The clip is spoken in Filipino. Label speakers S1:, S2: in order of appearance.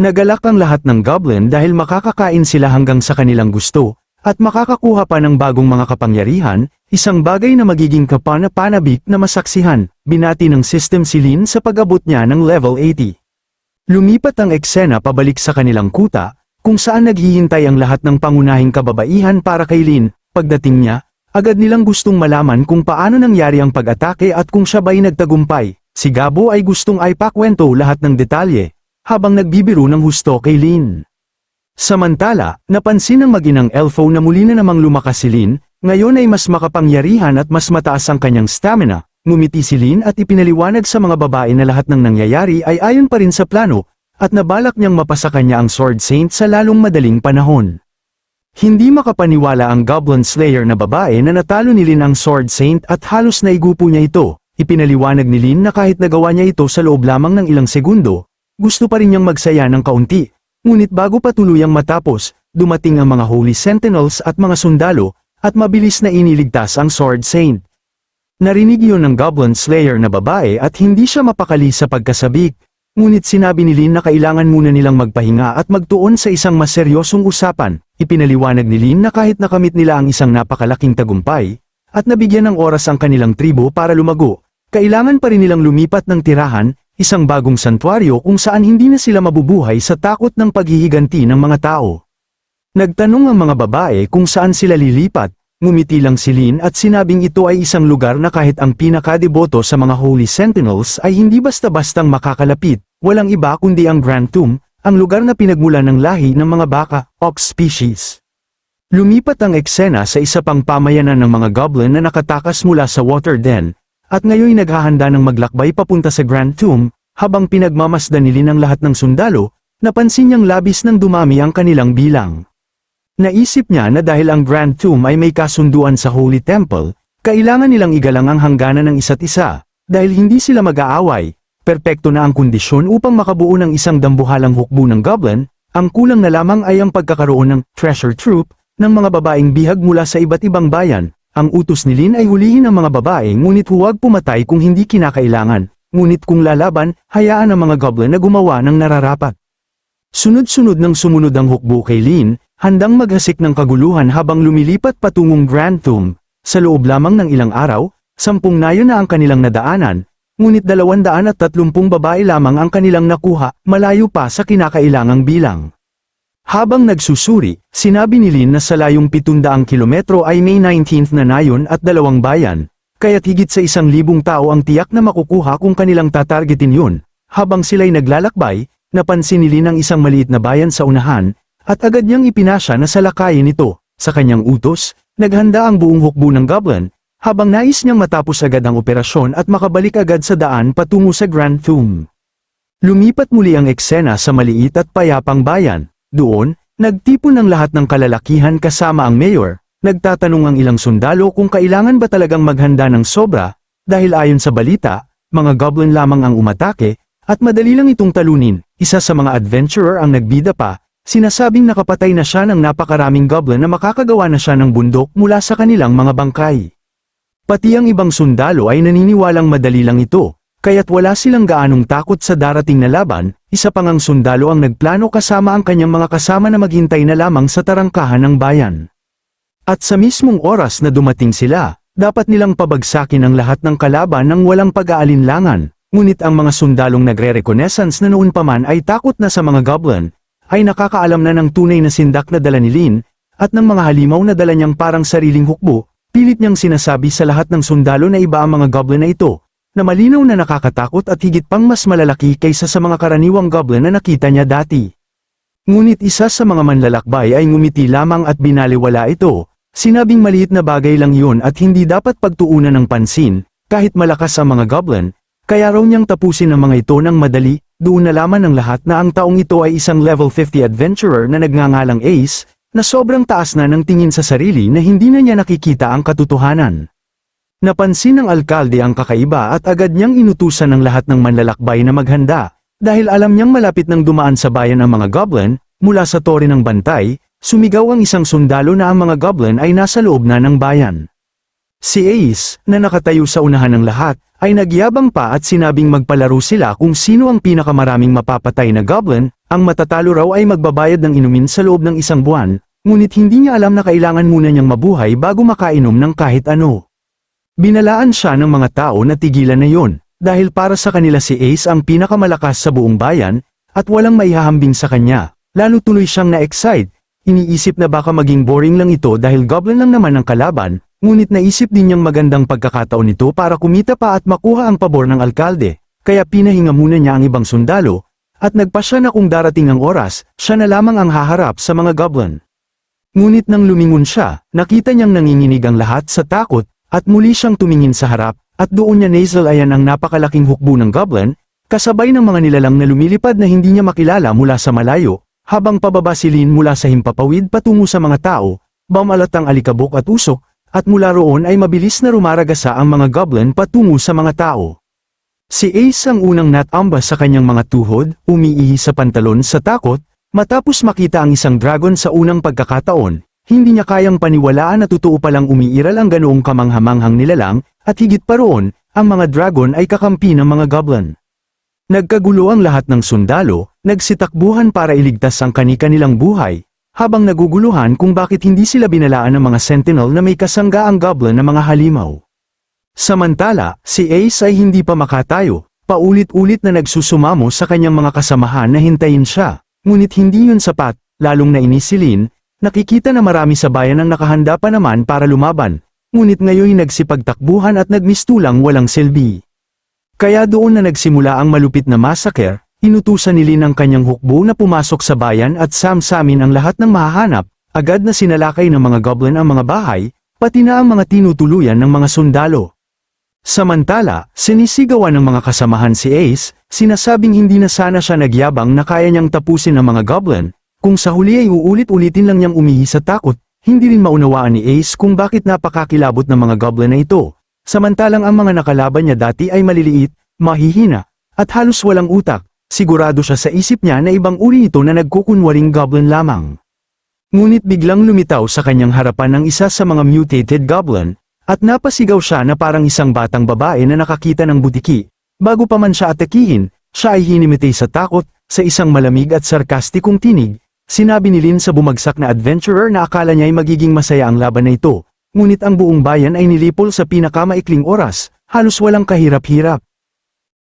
S1: Nagalak ang lahat ng goblin dahil makakakain sila hanggang sa kanilang gusto, at makakakuha pa ng bagong mga kapangyarihan, isang bagay na magiging kapana-panabik na masaksihan, binati ng system si Lin sa pag-abot niya ng level 80. Lumipat ang eksena pabalik sa kanilang kuta, kung saan naghihintay ang lahat ng pangunahing kababaihan para kay Lin, pagdating niya, agad nilang gustong malaman kung paano nangyari ang pag-atake at kung siya ba'y nagtagumpay, si Gabo ay gustong aipakwento lahat ng detalye, habang nagbibiro ng husto kay Lin. Samantala, napansin ng maginang elfo na muli na namang lumakas si Lin, ngayon ay mas makapangyarihan at mas mataas ang kanyang stamina, ngumiti si Lin at ipinaliwanag sa mga babae na lahat ng nangyayari ay ayon pa rin sa plano, at nabalak niyang mapasa kanya ang Sword Saint sa lalong madaling panahon. Hindi makapaniwala ang Goblin Slayer na babae na natalo ni Lin ang Sword Saint at halos naigupo niya ito, ipinaliwanag ni Lin na kahit nagawa niya ito sa loob lamang ng ilang segundo, gusto pa rin niyang magsaya ng kaunti, ngunit bago pa tuluyang matapos, dumating ang mga Holy Sentinels at mga sundalo, at mabilis na iniligtas ang Sword Saint. Narinig yun ng Goblin Slayer na babae at hindi siya mapakali sa pagkasabik, ngunit sinabi ni Lin na kailangan muna nilang magpahinga at magtuon sa isang mas seryosong usapan, ipinaliwanag ni Lin na kahit nakamit nila ang isang napakalaking tagumpay, at nabigyan ng oras ang kanilang tribo para lumago, kailangan pa rin nilang lumipat ng tirahan, isang bagong santuaryo kung saan hindi na sila mabubuhay sa takot ng paghihiganti ng mga tao. Nagtanong ang mga babae kung saan sila lilipat, ngumiti lang si Lin at sinabing ito ay isang lugar na kahit ang pinakadeboto sa mga Holy Sentinels ay hindi basta-bastang makakalapit, walang iba kundi ang Grand Tomb, ang lugar na pinagmulan ng lahi ng mga baka, ox species. Lumipat ang eksena sa isa pang pamayanan ng mga goblin na nakatakas mula sa water den, at ngayon naghahanda ng maglakbay papunta sa Grand Tomb, habang pinagmamasdan ni Lin ang lahat ng sundalo, napansin niyang labis ng dumami ang kanilang bilang. Naisip niya na dahil ang Grand Tomb ay may kasunduan sa Holy Temple, kailangan nilang igalang ang hangganan ng isa't isa, dahil hindi sila mag-aaway, perpekto na ang kondisyon upang makabuo ng isang dambuhalang hukbo ng goblin, ang kulang na lamang ay ang pagkakaroon ng treasure troop ng mga babaeng bihag mula sa iba't ibang bayan. Ang utos ni Lin ay hulihin ang mga babae ngunit huwag pumatay kung hindi kinakailangan, ngunit kung lalaban, hayaan ang mga goblin na gumawa ng nararapat. Sunod-sunod ng sumunod ang hukbo kay Lin, handang maghasik ng kaguluhan habang lumilipat patungong Grand Tomb. Sa loob lamang ng ilang araw, sampung nayo na ang kanilang nadaanan, ngunit dalawandaan at tatlumpung babae lamang ang kanilang nakuha, malayo pa sa kinakailangang bilang. Habang nagsusuri, sinabi ni Lin na sa layong 700 kilometro ay May 19th na nayon at dalawang bayan, kaya't higit sa isang libong tao ang tiyak na makukuha kung kanilang tatargetin yun. Habang sila'y naglalakbay, napansin ni Lin ang isang maliit na bayan sa unahan, at agad niyang ipinasya na salakayin ito. Sa kanyang utos, naghanda ang buong hukbo ng goblin, habang nais niyang matapos agad ang operasyon at makabalik agad sa daan patungo sa Grand Tomb. Lumipat muli ang eksena sa maliit at payapang bayan. Doon, nagtipon ng lahat ng kalalakihan kasama ang mayor, nagtatanong ang ilang sundalo kung kailangan ba talagang maghanda ng sobra, dahil ayon sa balita, mga goblin lamang ang umatake, at madali lang itong talunin, isa sa mga adventurer ang nagbida pa, sinasabing nakapatay na siya ng napakaraming goblin na makakagawa na siya ng bundok mula sa kanilang mga bangkay. Pati ang ibang sundalo ay naniniwalang madali lang ito, kaya't wala silang gaanong takot sa darating na laban, isa pang ang sundalo ang nagplano kasama ang kanyang mga kasama na maghintay na lamang sa tarangkahan ng bayan. At sa mismong oras na dumating sila, dapat nilang pabagsakin ang lahat ng kalaban ng walang pag-aalinlangan, ngunit ang mga sundalong nagre-reconnaissance na noon pa man ay takot na sa mga goblin, ay nakakaalam na ng tunay na sindak na dala ni Lin, at ng mga halimaw na dala niyang parang sariling hukbo, pilit niyang sinasabi sa lahat ng sundalo na iba ang mga goblin na ito, na malinaw na nakakatakot at higit pang mas malalaki kaysa sa mga karaniwang goblin na nakita niya dati. Ngunit isa sa mga manlalakbay ay ngumiti lamang at binaliwala ito, sinabing maliit na bagay lang yun at hindi dapat pagtuunan ng pansin, kahit malakas ang mga goblin, kaya raw niyang tapusin ang mga ito ng madali, doon nalaman ng lahat na ang taong ito ay isang level 50 adventurer na nagngangalang Ace, na sobrang taas na ng tingin sa sarili na hindi na niya nakikita ang katotohanan. Napansin ng alkalde ang kakaiba at agad niyang inutusan ng lahat ng manlalakbay na maghanda, dahil alam niyang malapit nang dumaan sa bayan ang mga goblin, mula sa tore ng bantay, sumigaw ang isang sundalo na ang mga goblin ay nasa loob na ng bayan. Si Ace, na nakatayo sa unahan ng lahat, ay nagyabang pa at sinabing magpalaro sila kung sino ang pinakamaraming mapapatay na goblin, Ang matatalo raw ay magbabayad ng inumin sa loob ng isang buwan, ngunit hindi niya alam na kailangan muna niyang mabuhay bago makainom ng kahit ano. Binalaan siya ng mga tao na tigilan na yon, dahil para sa kanila si Ace ang pinakamalakas sa buong bayan, at walang maihahambing sa kanya, lalo tuloy siyang na-excite, iniisip na baka maging boring lang ito dahil goblin lang naman ang kalaban, ngunit naisip din niyang magandang pagkakataon ito para kumita pa at makuha ang pabor ng alkalde, kaya pinahinga muna niya ang ibang sundalo, at nagpa siya na kung darating ang oras, siya na lamang ang haharap sa mga goblin. Ngunit nang lumingon siya, nakita niyang nanginginig ang lahat sa takot, at muli siyang tumingin sa harap, at doon niya nasal ayan ang napakalaking hukbo ng goblin, kasabay ng mga nilalang na lumilipad na hindi niya makilala mula sa malayo, habang pababa si Lin mula sa himpapawid patungo sa mga tao, bamalat ang alikabok at usok, at mula roon ay mabilis na rumaragasa ang mga goblin patungo sa mga tao. Si Ace ang unang natambas sa kanyang mga tuhod, umiihi sa pantalon sa takot, matapos makita ang isang dragon sa unang pagkakataon, hindi niya kayang paniwalaan na totoo palang umiiral ang ganoong kamanghamanghang nilalang, at higit pa roon, ang mga dragon ay kakampi ng mga goblin. Nagkagulo ang lahat ng sundalo, nagsitakbuhan para iligtas ang kani-kanilang buhay, habang naguguluhan kung bakit hindi sila binalaan ng mga sentinel na may kasangga ang goblin na mga halimaw. Samantala, si Ace ay hindi pa makatayo, paulit-ulit na nagsusumamo sa kanyang mga kasamahan na hintayin siya, ngunit hindi yun sapat, lalong nainis si Lin, nakikita na marami sa bayan ang nakahanda pa naman para lumaban, ngunit ngayon nagsipagtakbuhan at nagmistulang walang silbi. Kaya doon na nagsimula ang malupit na massacre, inutusan ni Lin ang kanyang hukbo na pumasok sa bayan at samsamin ang lahat ng mahahanap, agad na sinalakay ng mga goblin ang mga bahay, pati na ang mga tinutuluyan ng mga sundalo. Samantala, sinisigawan ng mga kasamahan si Ace, sinasabing hindi na sana siya nagyabang na kaya niyang tapusin ang mga goblin, kung sa huli ay uulit-ulitin lang niyang umihi sa takot, hindi rin maunawaan ni Ace kung bakit napakakilabot ng mga goblin na ito. Samantalang ang mga nakalaban niya dati ay maliliit, mahihina, at halos walang utak, sigurado siya sa isip niya na ibang uri ito na nagkukunwaring goblin lamang. Ngunit biglang lumitaw sa kanyang harapan ang isa sa mga mutated goblin, at napasigaw siya na parang isang batang babae na nakakita ng butiki. Bago pa man siya atakihin, siya ay hinimitay sa takot, sa isang malamig at sarkastikong tinig. Sinabi ni Lin sa bumagsak na adventurer na akala niya ay magiging masaya ang laban na ito. Ngunit ang buong bayan ay nilipol sa pinakamaikling oras, halos walang kahirap-hirap.